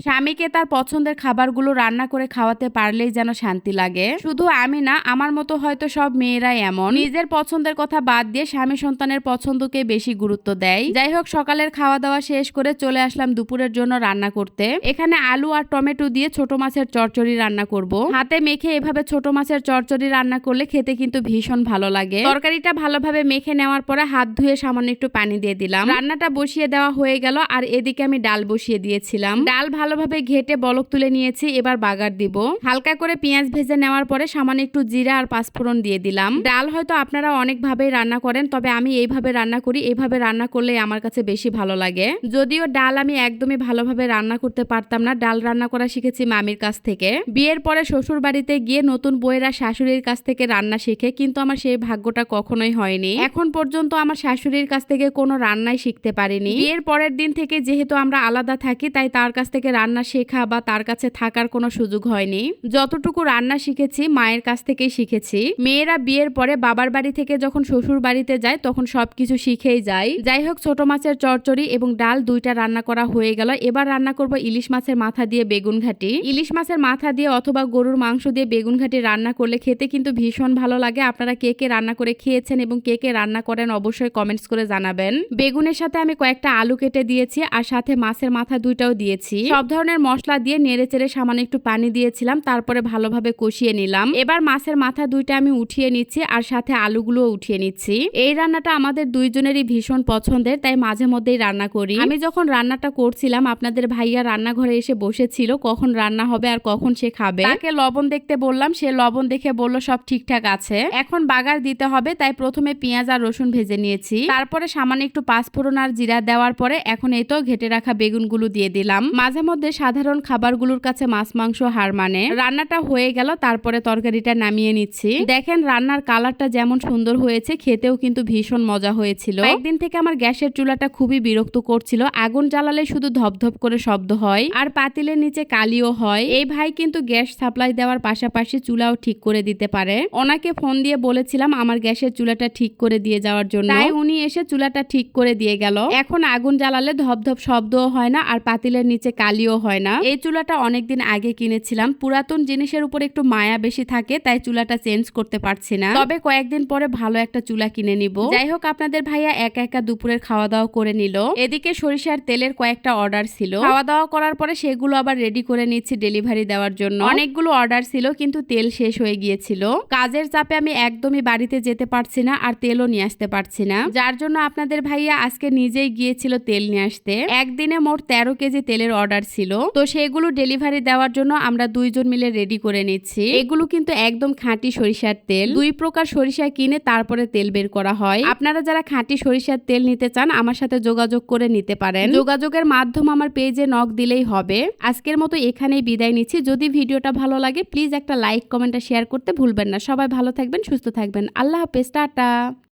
স্বামীকে তার পছন্দের খাবারগুলো রান্না করে খাওয়াতে পারলেই যেন শান্তি লাগে। শুধু আমি না, আমার মতো হয়তো সব মেয়েরাই এমন। নিজের পছন্দের কথা বাদ দিয়ে স্বামী সন্তানের পছন্দকে বেশি গুরুত্ব দেয়। যাই হোক, সকালের খাওয়া দাওয়া শেষ করে চলে আসলাম দুপুরের জন্য রান্না করতে। এখানে আলু আর টমেটো দিয়ে ছোট মাছের চচ্চড়ি রান্না করব। হাতে মেখে এভাবে ছোট মাছের চচ্চড়ি রান্না করলে খেতে কিন্তু ভীষণ ভালো লাগে। তরকারিটা ভালোভাবে মেখে নেওয়ার পরে হাত ধুয়ে সামান্য একটু পানি দিয়ে দিলাম। রান্নাটা বসিয়ে দেওয়া হয়ে গেল, আর এদিকে আমি ডাল বসিয়ে দিয়েছিলাম। ডাল ভালোভাবে ঘেটে বলক তুলে নিয়েছি, এবার বাগার দিব। হালকা করে পেঁয়াজ ভেজে নেওয়ার পরে সামান্য একটু জিরা আর পাঁচফোড়ন দিয়ে দিলাম। ডাল হয়তো আপনারা অনেক ভাবেই রান্না করেন, তবে আমি এইভাবে রান্না করি, এইভাবে রান্না করলে আমার কাছে বেশি ভালো লাগে। যদিও ডাল আমি একদমই ভালোভাবে রান্না করতে পারতাম না, ডাল রান্না করা শিখেছি মামির কাছ থেকে। বিয়ের পরে শ্বশুর বাড়িতে গিয়ে নতুন বইয়েরা শাশুড়ির কাছ থেকে রান্না শিখে, কিন্তু আমার সেই ভাগ্যটা কখনোই হয়নি। এখন পর্যন্ত আমার শাশুড়ির কাছ থেকে কোনো রান্নাই শিখতে পারিনি। বিয়ের পরের দিন থেকে যেহেতু আমরা আলাদা থাকি, তাই তার কাছ থেকে রান্না শেখা বা তার কাছে থাকার কোনো সুযোগ হয়নি। যতটুকু রান্না শিখেছি, মায়ের কাছ থেকেই শিখেছি। মেয়েরা বিয়ের পরে বাবার বাড়ি থেকে যখন শ্বশুর বাড়িতে যায়, তখন সবকিছু শিখেই যায়। যাই হোক, ছোট মাছের চচ্চড়ি এবং ডাল দুইটা রান্না করা হয়ে গেল। এবার রান্না করব ইলিশ মাছের মাথা দিয়ে বেগুন ঘাটি। ইলিশ মাছের মাথা দিয়ে অথবা গরুর মাংস দিয়ে বেগুন ঘাটি রান্না করলে খেতে কিন্তু ভীষণ ভালো লাগে। আপনারা কে কে রান্না করে খেয়েছেন এবং কে কে রান্না করেন অবশ্যই কমেন্টস করে জানাবেন। বেগুনের সাথে আমি কয়েকটা আলু কেটে দিয়েছি আর সাথে মাছের মাথা দুইটাও দিয়েছি। সব ধরনের মশলা দিয়ে নেড়ে চেড়ে সামান্য একটু পানি দিয়েছিলাম, তারপরে ভালোভাবে কষিয়ে নিলাম। এবার মাছের মাথা দুইটা আমি উঠিয়ে নিচ্ছি আর সাথে আলুগুলোও উঠিয়ে নিচ্ছি। এই রান্নাটা আমাদের দুইজনেরই ভীষণ পছন্দের, তাই মাঝে মধ্যেই রান্না করি। আমি যখন রান্নাটা করছিলাম, আপনাদের ভাইয়া রান্নাঘরে এসে বসেছিল, কখন রান্না হবে আর কখন সে খাবে। তাকে লবণ দেখতে বললাম, সে লবণ দেখে বলল, সব ঠিকঠাক আছে। এখন বাগার দিতে হবে, তাই প্রথমে পেঁয়াজ আর রসুন ভেজে নিয়েছি। তারপরে সামান্য একটু পাঁচফোড়ন আর জিরা দেওয়ার পরে এখন এই তো ঘেটে রাখা বেগুনগুলো দিয়ে দিলাম। মাঝে মধ্যে সাধারণ খাবারগুলোর কাছে মাছ, মাংস হার মানে। রান্নাটা হয়ে গেল, তারপরে তরকারিটা নামিয়ে নিচ্ছি। দেখেন রান্নার কালারটা যেমন সুন্দর হয়েছে, খেতেও কিন্তু ভীষণ মজা হয়েছিল। একদিন থেকে আমার গ্যাসের চুলাটা খুবই বিরক্ত করছিল, আগুন জ্বালালে শুধু ধপধপ করে শব্দ হয়, আর পাতিলের নিচে কালিও হয়। এই ভাই কিন্তু গ্যাস সাপ্লাই দেওয়ার পাশাপাশি চুলাও ঠিক করে দিতে পারে। ওনাকে ফোন দিয়ে বলেছিলাম আমার গ্যাসের চুলাটা ঠিক করে দিয়ে যাওয়ার জন্য। তাই উনি এসে চুলাটা ঠিক করে দিয়ে গেল। এখন আগুন জ্বালালে ধপধপ শব্দও হয় না, আর পাতিলের নিচে কালিও হয় না। এই চুলাটা অনেকদিন আগে কিনেছিলাম। পুরাতন জিনিসের উপর একটু মায়া বেশি থাকে, তাই চুলাটা চেঞ্জ করতে পারছি না। তবে কয়েকদিন পরে ভালো একটা চুলা কিনে নিব। যাই হোক, আপনাদের ভাইয়া একা একা দুপুরের খাওয়া দাওয়া করে নিল। এদিকে সরিষার তেলের কয়েকটা অর্ডার ছিল। খাওয়া দাওয়া করার পরে সেগুলো আবার রেডি করে নিচ্ছি ডেলিভারি দেওয়ার জন্য। অনেকগুলো অর্ডার ছিল, কিন্তু তেল শেষ হয়ে গিয়েছিল। কাজের চাপে আমি একদমই বাড়িতে যেতে পারছি না আর তেলও নিয়ে আসতে পারছি না। যার জন্য আপনাদের ভাইয়া আজকে নিজেই গিয়েছিল তেল নিয়ে আসতে। একদিনে মোট তেরো কেজি তেলের অর্ডার ছিল। তো সেগুলো ডেলিভারি দেওয়ার জন্য আমরা দুইজন মিলে রেডি করে নিচ্ছি। এগুলো কিন্তু একদম খাঁটি সরিষার তেল। দুই প্রকার সরিষা কিনে তারপরে তেল বের করা হয়। আপনারা যারা খাঁটি সরিষার তেল নিতে চান, আমার সাথে যোগাযোগ করে নিতে পারেন। যোগাযোগের মাধ্যম আমার পেজে নক দিলেই হবে। আজকের মতো এখানেই বিদায় নিচ্ছি। যদি ভিডিওটা ভালো লাগে প্লিজ একটা লাইক কমেন্ট শেয়ার করতে ভুলবেন না। সবাই ভালো থাকবেন, সুস্থ থাকবেন। আল্লাহ হাফেজ, টাটা।